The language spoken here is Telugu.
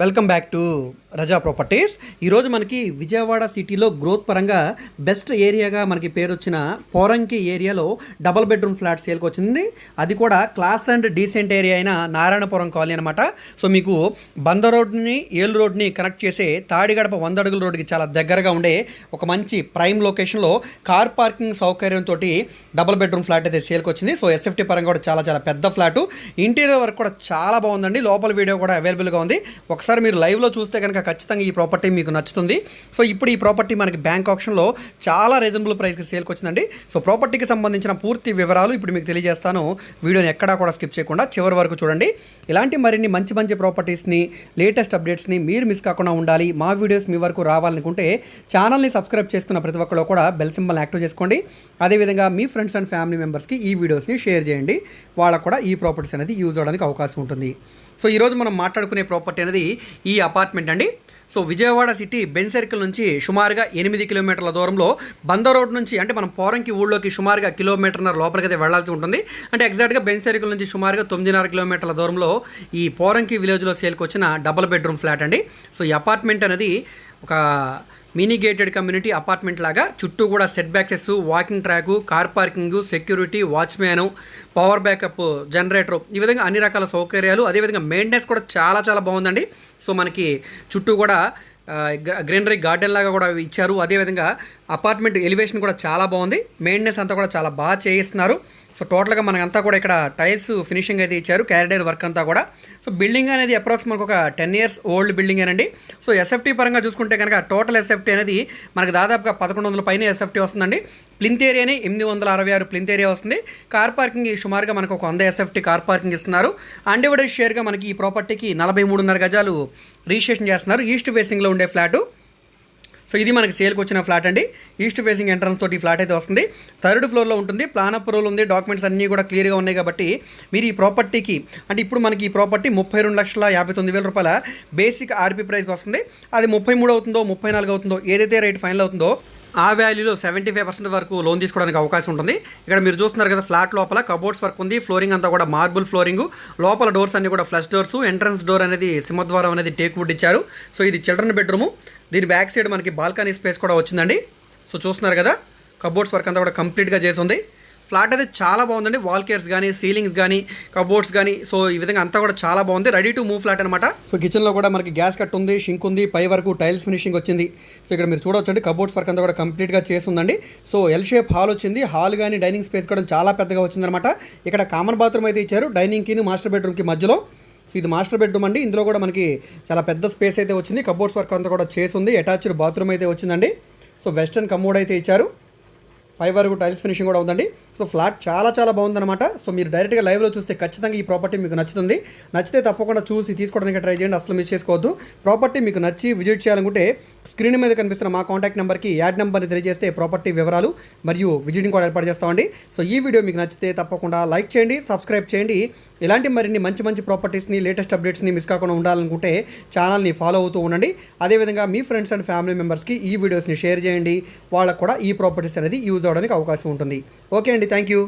Welcome back to Raza properties. ఈరోజు మనకి విజయవాడ సిటీలో గ్రోత్ పరంగా బెస్ట్ ఏరియాగా మనకి పేరు వచ్చిన పోరంకి ఏరియాలో డబల్ బెడ్రూమ్ ఫ్లాట్ సేల్కి వచ్చింది. అది కూడా క్లాస్ అండ్ డీసెంట్ ఏరియా అయిన నారాయణపురం కాలనీ అనమాట సో మీకు బంద రోడ్ని ఏలు రోడ్ని కనెక్ట్ చేసే తాడిగడప వంద అడుగుల రోడ్డుకి చాలా దగ్గరగా ఉండే ఒక మంచి ప్రైమ్ లొకేషన్లో కార్ పార్కింగ్ సౌకర్యంతో డబల్ బెడ్రూమ్ ఫ్లాట్ అయితే సేల్కి వచ్చింది. సో ఎస్ఎఫ్టీ పరంగా కూడా చాలా చాలా పెద్ద ఫ్లాట్. ఇంటీరియర్ వర్క్ కూడా చాలా బాగుందండి. లోపల వీడియో కూడా అవైలబుల్గా ఉంది. ఒకసారి మీరు లైవ్లో చూస్తే కనుక ఖచ్చితంగా ఈ ప్రాపర్టీ మీకు నచ్చుతుంది. సో ఇప్పుడు ఈ ప్రాపర్టీ మనకి బ్యాంక్ ఆప్షన్లో చాలా రీజనబుల్ ప్రైస్కి సేల్కి వచ్చిందండి. సో ప్రాపర్టీకి సంబంధించిన పూర్తి వివరాలు ఇప్పుడు మీకు తెలియజేస్తాను. వీడియోని ఎక్కడా కూడా స్కిప్ చేయకుండా చివరి వరకు చూడండి. ఇలాంటి మరిన్ని మంచి మంచి ప్రాపర్టీస్ని లేటెస్ట్ అప్డేట్స్ని మీరు మిస్ కాకుండా ఉండాలి. మా వీడియోస్ మీ వరకు రావాలనుకుంటే ఛానల్ని సబ్స్క్రైబ్ చేసుకున్న ప్రతి ఒక్కరు కూడా బెల్ సింబల్ యాక్టివ్ చేసుకోండి. అదేవిధంగా మీ ఫ్రెండ్స్ అండ్ ఫ్యామిలీ మెంబర్స్కి ఈ వీడియోస్ని షేర్ చేయండి. వాళ్ళకు కూడా ఈ ప్రాపర్టీస్ అనేది యూజ్ అవడానికి అవకాశం ఉంటుంది. సో ఈరోజు మనం మాట్లాడుకునే ప్రాపర్టీ అనేది ఈ అపార్ట్మెంట్ అండి. So Vijayawada city Benz circle నుంచి సుమారుగా ఎనిమిది కిలోమీటర్ల దూరంలో బంద రోడ్ నుంచి అంటే మనం పోరంకి ఊళ్ళోకి సుమారుగా కిలోమీటర్న్నర లోపలికి అయితే వెళ్ళాల్సి ఉంటుంది. అంటే ఎగ్జాక్ట్గా బెన్ సర్కిల్ నుంచి సుమారుగా తొమ్మిదిన్నర కిలోమీటర్ల దూరంలో ఈ పోరంకి విలేజ్లో సేల్కి వచ్చిన డబుల్ బెడ్రూమ్ ఫ్లాట్ అండి. సో ఈ అపార్ట్మెంట్ అనేది ఒక మినీ గేటెడ్ కమ్యూనిటీ అపార్ట్మెంట్ లాగా చుట్టూ కూడా setbacks walking track car parking security watchman power backup generator ఈ విధంగా అన్ని రకాల సౌకర్యాలు అదేవిధంగా మెయింటెనెన్స్ కూడా చాలా చాలా బాగుందండి. సో మనకి చుట్టూ కూడా గ్రీనరీ గార్డెన్ లాగా కూడా ఇచ్చారు. అదేవిధంగా అపార్ట్మెంట్ ఎలివేషన్ కూడా చాలా బాగుంది. మెయింటెనెన్స్ అంతా కూడా చాలా బాగా చేయిస్తున్నారు. సో టోటల్గా మనకంతా కూడా ఇక్కడ టైల్స్ ఫినిషింగ్ అయితే ఇచ్చారు క్యారిడర్ వర్క్ అంతా కూడా. సో బిల్డింగ్ అనేది అప్రాక్స్ మనకు ఒక టెన్ ఇయర్స్ ఓల్డ్ బిల్డింగ్ అండి సో ఎస్ఎఫ్టీ పరంగా చూసుకుంటే కనుక టోటల్ ఎస్ఎఫ్టీ అనేది మనకు దాదాపుగా పదకొండు వందల పైన ఎస్ఎఫ్టీ వస్తుందండి. ప్లింత్ ఏరియాని ఎనిమిది వందల అరవై ఆరు ప్లింత్ ఏరియా వస్తుంది. కార్ పార్కింగ్ సుమారుగా మనకు ఒక వంద ఎస్ఎఫ్టీ కార్ పార్కింగ్ ఇస్తున్నారు. అన్డివైడెడ్ షేర్గా మనకి ఈ ప్రాపర్టీకి నలభై మూడున్నర గజాలు రిజిస్ట్రేషన్ చేస్తున్నారు. ఈస్ట్ ఫేసింగ్లో ఉండే ఫ్లాటు సో ఇది మనకి సేల్కి వచ్చిన ఫ్లాట్ అండి. ఈస్ట్ ఫేసింగ్ ఎంట్రన్స్ తోటి ఈ ఫ్లాట్ అయితే వస్తుంది. థర్డ్ ఫ్లోర్లో ఉంటుంది. ప్లాన్ అప్రూవల్ ఉంది. డాక్యుమెంట్స్ అన్నీ కూడా క్లియర్గా ఉన్నాయి కాబట్టి మీరు ఈ ప్రాపర్టీకి అంటే ఇప్పుడు మనకి ఈ ప్రాపర్టీ ముప్పై రెండు లక్షల యాభై తొమ్మిది వేల రూపాయల బేసిక్ ఆర్పీ ప్రైస్కి వస్తుంది. అది ముప్పై మూడు అవుతుందో ముప్పై నాలుగు అవుతుందో ఏదైతే రేట్ ఫైనల్ అవుతుందో ఆ వాల్యూలో సెవెంటీ ఫైవ్ పర్సెంట్ వరకు లోన్ తీసుకోవడానికి అవకాశం ఉంటుంది. ఇక్కడ మీరు చూస్తున్నారు కదా ఫ్లాట్ లోపల కబోర్డ్స్ వర్క్ ఉంది ఫ్లోరింగ్ అంతా కూడా మార్బుల్ ఫ్లోరింగ్. లోపల డోర్స్ అన్ని కూడా ఫ్లష్ డోర్స్ ఎంట్రన్స్ డోర్ అనేది సింహద్వారం అనేది టేక్ వుడ్ ఇచ్చారు. సో ఇది చిల్డ్రన్ బెడ్రూము. దీని బ్యాక్ సైడ్ మనకి బాల్కనీ స్పేస్ కూడా వచ్చిందండి. సో చూస్తున్నారు కదా కబోర్డ్స్ వర్క్ అంతా కూడా కంప్లీట్గా చేసి ఉంది. ఫ్లాట్ అయితే చాలా బాగుందండి. వాల్ కేర్స్ కానీ సీలింగ్స్ కానీ కబోర్డ్స్ కానీ సో ఈ విధంగా అంతా కూడా చాలా బాగుంది. రెడీ టు మూవ్ ఫ్లాట్ అనమాట సో కిచెన్లో కూడా మనకి గ్యాస్ కట్ ఉంది షింక్ ఉంది పై వరకు టైల్స్ ఫినిషింగ్ వచ్చింది. సో ఇక్కడ మీరు చూడొచ్చండి కబోర్డ్స్ వర్క్ అంతా కూడా కంప్లీట్గా చేసి ఉందండి సో ఎల్ షేప్ హాల్ వచ్చింది. హాల్ కానీ డైనింగ్ స్పేస్ కూడా చాలా పెద్దగా వచ్చిందనమాట ఇక్కడ కామన్ బాత్రూమ్ అయితే ఇచ్చారు డైనింగ్కి మాస్టర్ బెడ్రూమ్కి మధ్యలో. సో ఇది మాస్టర్ బెడ్రూమ్ అండి. ఇందులో కూడా మనకి చాలా పెద్ద స్పేస్ అయితే వచ్చింది. కబోర్డ్స్ వర్క్ అంతా కూడా చేసి ఉంది అటాచ్డ్ బాత్రూమ్ అయితే వచ్చిందండి. సో వెస్టర్న్ కమోడ్ అయితే ఇచ్చారు. పై వరకు టైల్స్ ఫినిషింగ్ కూడా ఉందండి. సో ఫ్లాట్ చాలా చాలా బాగుందన్నమాట. సో మీరు డైరెక్ట్గా లైవ్లో చూస్తే ఖచ్చితంగా ఈ ప్రాపర్టీ మీకు నచ్చుతుంది. నచ్చితే తప్పకుండా చూసి తీసుకోవడానికి ట్రై చేయండి. అసలు మిస్ చేసుకోవద్దు. ప్రాపర్టీ మీకు నచ్చి విజిట్ చేయాలనుకుంటే స్క్రీన్ మీద కనిపిస్తున్న మా కాంటాక్ట్ నెంబర్కి యాడ్ నెంబర్ని తెలియజేస్తే ప్రాపర్టీ వివరాలు మరియు విజిటింగ్ కూడా ఏర్పాటు చేస్తామండి. సో ఈ వీడియో మీకు నచ్చితే తప్పకుండా లైక్ చేయండి సబ్స్క్రైబ్ చేయండి. ఇలాంటి మరిన్ని మంచి మంచి ప్రాపర్టీస్ని లేటెస్ట్ అప్డేట్స్ని మిస్ కాకుండా ఉండాలనుకుంటే ఛానల్ని ఫాలో అవుతూ ఉండండి. అదేవిధంగా మీ ఫ్రెండ్స్ అండ్ ఫ్యామిలీ మెంబర్స్కి ఈ వీడియోస్ని షేర్ చేయండి. వాళ్ళకు కూడా ఈ ప్రాపర్టీస్ అనేది యూజ్ అవడానికి అవకాశం ఉంటుంది. ఓకే అండి థ్యాంక్ యూ